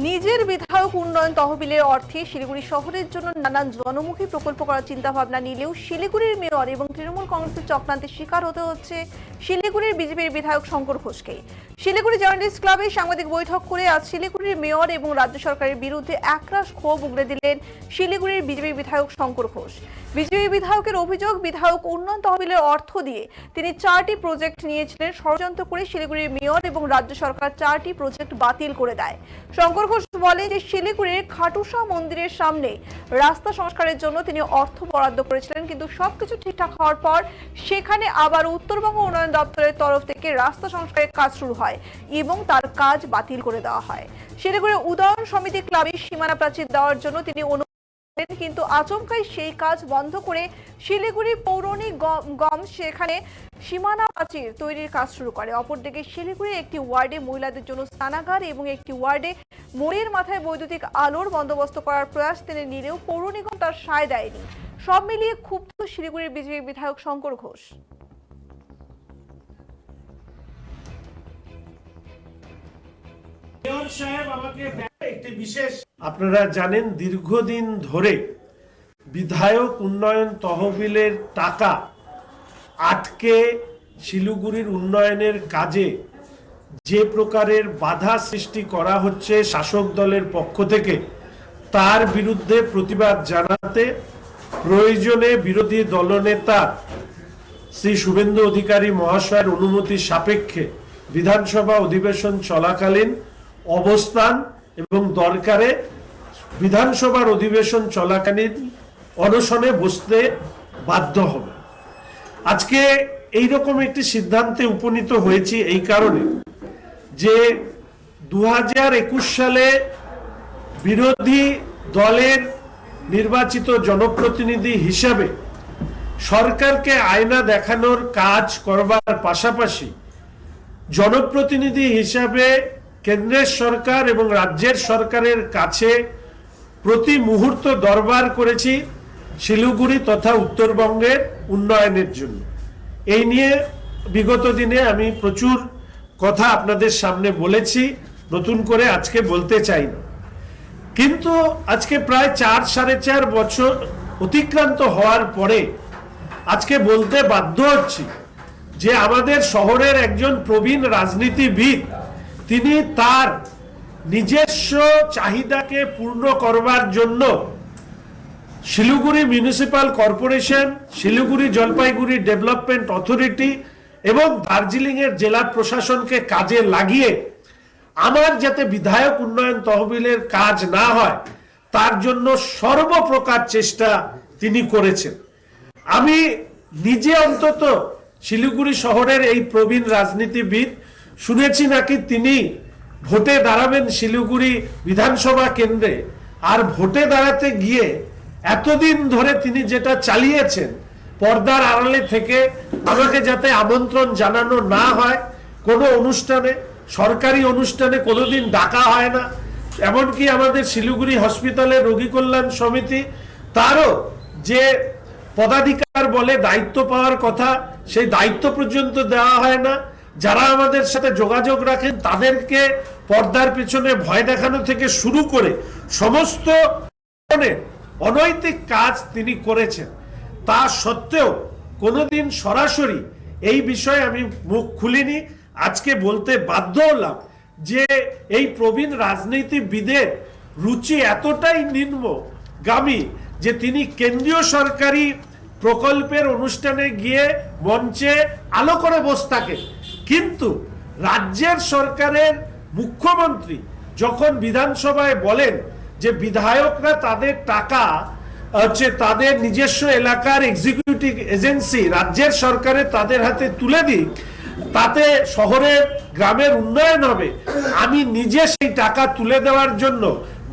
নিজের বিধায়ক উন্নয়ন তহবিলের অর্থে শিলিগুড়ি শহরের জন্য নানান জনমুখী প্রকল্প করার চিন্তা ভাবনা নিলেও শিলিগুড়ির মেয়র এবং তৃণমূল কংগ্রেসের চক্রান্তের শিকার হতে হচ্ছে শিলিগুড়ির বিজেপির বিধায়ক শঙ্কর ঘোষকে। শিলিগুড়ি জার্নালিস্ট ক্লাবে সাংবাদিক বৈঠক করে আজ শিলিগুড়ির মেয়র এবং রাজ্য সরকারের বিরুদ্ধে একরাশ ক্ষোভ উগড়ে দিলেন শিলিগুড়ির বিজেপি বিধায়ক শঙ্কর ঘোষ। বিজেপি বিধায়কের অভিযোগ, বিধায়ক উন্নয়ন তহবিলের অর্থ দিয়ে তিনি চারটি প্রজেক্ট নিয়েছিলেন। ষড়যন্ত্র করে শিলিগুড়ির মেয়র এবং রাজ্য সরকার চারটি প্রজেক্ট বাতিল করে দেয়। শঙ্কর ঘোষ বলে যে শিলিগুড়ির খাটুসা মন্দিরের সামনে রাস্তা সংস্কারের জন্য তিনি অর্থ বরাদ্দ করেছিলেন, কিন্তু সবকিছু ঠিকঠাক হওয়ার পর সেখানে আবার উত্তরবঙ্গ উন্নয়ন দপ্তরের তরফ থেকে রাস্তা সংস্কারের কাজ শুরু হয় এবং তার কাজ বাতিল করে দেওয়া হয়। শিলিগুড়ির উদয়ন সমিতি ক্লাবে সীমানা প্রাচীর দেওয়ার জন্য তিনি অনু কিন্তু আচমকাই সেই কাজ বন্ধ করে শিলিগুড়ি পৌরনী গম- সেখানে সীমানা প্রাচীর তৈরির কাজ শুরু করে। অপরদিকে শিলিগুড়ির একটি ওয়ার্ডে মহিলাদের জন্য স্নানাগার এবং একটি ওয়ার্ডে মোড়ের মাথায় বৈদ্যুতিক আলোর বন্দোবস্ত করার প্রয়াস তিনি নিলেও পৌর নিগম তার সায় দেয়নি। সব মিলিয়ে ক্ষুব্ধ শিলিগুড়ির বিজেপি বিধায়ক শঙ্কর ঘোষ। বিশেষ আপনারা জানেন দীর্ঘদিন ধরে বিধায়ক উন্নয়ন তহবিলের টাকা আটকে শিলিগুড়ির উন্নয়নের কাজে যে প্রকারের বাধা সৃষ্টি করা হচ্ছে শাসক দলের পক্ষ থেকে, তার বিরুদ্ধে প্রতিবাদ জানাতে প্রয়োজনে বিরোধী দলনেতা শ্রী শুভেন্দু অধিকারী মহাশয়ের অনুমতি সাপেক্ষে বিধানসভা অধিবেশন চলাকালীন অবস্থান এবং দরকারে বিধানসভার অধিবেশন চলাকালীন অনশনে বসতে বাধ্য হবে। আজকে এইরকম একটি সিদ্ধান্তে উপনীত হয়েছি এই কারণে। যে দু হাজার একুশ সালে বিরোধী দলের নির্বাচিত জনপ্রতিনিধি হিসাবে সরকারকে আয়না দেখানোর কাজ করবার পাশাপাশি জনপ্রতিনিধি হিসাবে কেন্দ্রের সরকার এবং রাজ্যের সরকারের কাছে প্রতি মুহূর্ত দরবার করেছি শিলিগুড়ি তথা উত্তরবঙ্গের উন্নয়নের জন্য। এই নিয়ে বিগত দিনে আমি প্রচুর কথা আপনাদের সামনে বলেছি, নতুন করে আজকে বলতে চাই না। কিন্তু আজকে প্রায় চার, সাড়ে চার বছর অতিক্রান্ত হওয়ার পরে আজকে বলতে বাধ্য হচ্ছি যে আমাদের শহরের একজন প্রবীণ রাজনীতিবিদ, তিনি তার নিজস্ব চাহিদাকে পূর্ণ করবার জন্য Siliguri municipal corporation, Siliguri Jalpaiguri development authority এবং দার্জিলিং এর জেলা প্রশাসনকে কাজে লাগিয়ে আমার যাতে বিধায়ক উন্নয়ন তহবিলের কাজ না হয়, তার জন্য সর্বপ্রকার চেষ্টা তিনি করেছেন। আমি নিজে অন্তত শিলিগুড়ি শহরের এই প্রবীণ রাজনীতিবিদ শুনেছি নাকি তিনি ভোটে দাঁড়াবেন শিলিগুড়ি বিধানসভা কেন্দ্রে। আর ভোটে দাঁড়াতে গিয়ে এতদিন ধরে তিনি যেটা চালিয়েছেন পর্দার আড়ালে থেকে আমাকে যাতে আমন্ত্রণ জানানো না হয়, কোনো অনুষ্ঠানে, সরকারি অনুষ্ঠানে কোনোদিন ডাকা হয় না। এমনকি আমাদের শিলিগুড়ি হসপিটালে রোগী কল্যাণ সমিতি, তারও যে পদাধিকার বলে দায়িত্ব পাওয়ার কথা, সেই দায়িত্ব পর্যন্ত দেওয়া হয় না। যারা আমাদের সাথে যোগাযোগ রাখেন, তাদেরকে পর্দার পিছনে ভয় দেখানো থেকে শুরু করে সমস্ত অনৈতিক কাজ তিনি করেছেন। তা সত্ত্বেও কোনোদিন সরাসরি এই বিষয়ে আমি মুখ খুলিনি। আজকে বলতে বাধ্য হলাম যে এই প্রবীণ রাজনীতিবিদের রুচি এতটাই নিম্নগামী যে তিনি কেন্দ্রীয় সরকারি প্রকল্পের অনুষ্ঠানে গিয়ে মঞ্চে আলো করে বসে থাকেন। কিন্তু রাজ্যের সরকারের মুখ্যমন্ত্রী যখন বিধানসভায় বলেন যে বিধায়করা তাদের টাকা হচ্ছে তাদের নিজস্ব এলাকার এক্সিকিউটিভ এজেন্সি রাজ্যের সরকারে তাদের হাতে তুলে দিক তাতে শহরের গ্রামের উন্নয়ন হবে। আমি নিজে সেই টাকা তুলে দেওয়ার জন্য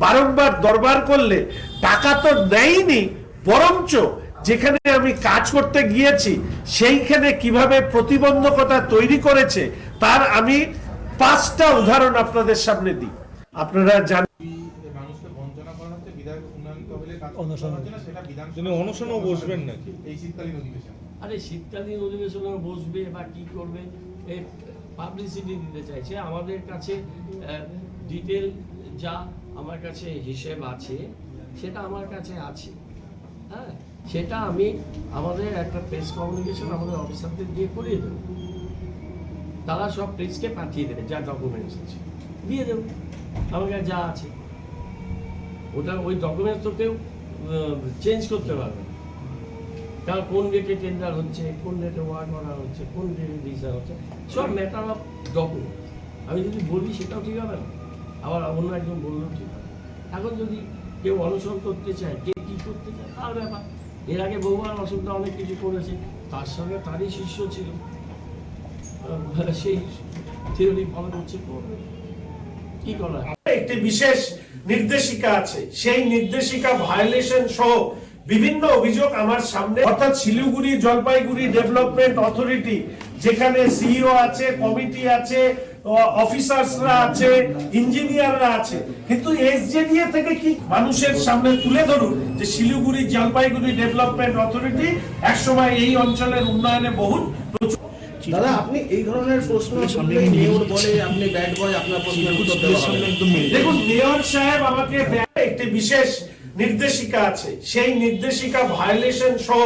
বারংবার দরবার করলে টাকা তো নেয়নি বরঞ্চ যেখানে আমি কাজ করতে গিয়েছি, সেইখানে কীভাবে প্রতিবন্ধকতা তৈরি করেছে, তার আমি পাঁচটা উদাহরণ আপনাদের সামনে দিই। আপনারা জানেন এই মানুষকে বঞ্চনা করা হচ্ছে বিধায়ক উন্নয়ন তহবিলের কাজ অনশন। তিনি অনশনও বসবেন নাকি? এই শীতকালীন অধিবেশন। আরে শীতকালীন অধিবেশনে বসবে বা কি করবে পাবলিসিটি দিতে চাইছে। আমাদের কাছে ডিটেল যা আমার কাছে হিসেব আছে সেটা আমার কাছে আছে। হ্যাঁ সেটা আমি আমাদের একটা প্রেস কমিউনিকেশন আমাদের অফিসারদের দিয়ে করিয়ে দেবো। তারা সব প্রেসকে পাঠিয়ে দেবে যা ডকুমেন্টস আছে। দিয়ে দেবো। আমার কাছে যা আছে। ওটা ওই ডকুমেন্টস তো কেউ চেঞ্জ করতে পারবে। কারণ কোন ডেটে টেন্ডার হচ্ছে, কোন ডেটে ওয়ার্ক অর্ডার হচ্ছে, কোন ডেটে ডিসাইন হচ্ছে, সব ম্যাটার অফ ডকুমেন্ট আমি যদি বলি সেটাও ঠিক হবে না। আবার অন্য একজন বললেও ঠিক হবে এখন যদি কেউ অনুসরণ করতে চায়, কে কী করতে চায়, তার ব্যাপার। এর আগে বহুবার অসুবিধা অনেক কিছু করেছে, তার সঙ্গে তারই শিষ্য ছিল। সেই থিওরি ফলো করছে। কি করা? একটি বিশেষ নির্দেশিকা আছে। সেই নির্দেশিকা ভায়োলেশন সহ বিভিন্ন অভিযোগ আমার সামনে অর্থাৎ শিলিগুড়ি জলপাইগুড়ি ডেভেলপমেন্ট অথরিটি যেখানে সিইও আছে কমিটি আছে অফিসার্সরা আছে ইঞ্জিনিয়াররা আছে। কিন্তু এসজেডিএ থেকে কি মানুষের সামনে তুলে ধরুন যে শিলিগুড়ি জলপাইগুড়ি ডেভেলপমেন্ট অথরিটি একসময় এই অঞ্চলের উন্নয়নে বহুত দাদা আপনি এই ধরনের প্রশ্ন মেয়র বলে আপনি ব্যাড বয় আপনার প্রশ্নের উত্তর। দেখুন মেয়র সাহেব আমাকে একটি বিশেষ নির্দেশিকা আছে। সেই নির্দেশিকা ভায়োলেশন সহ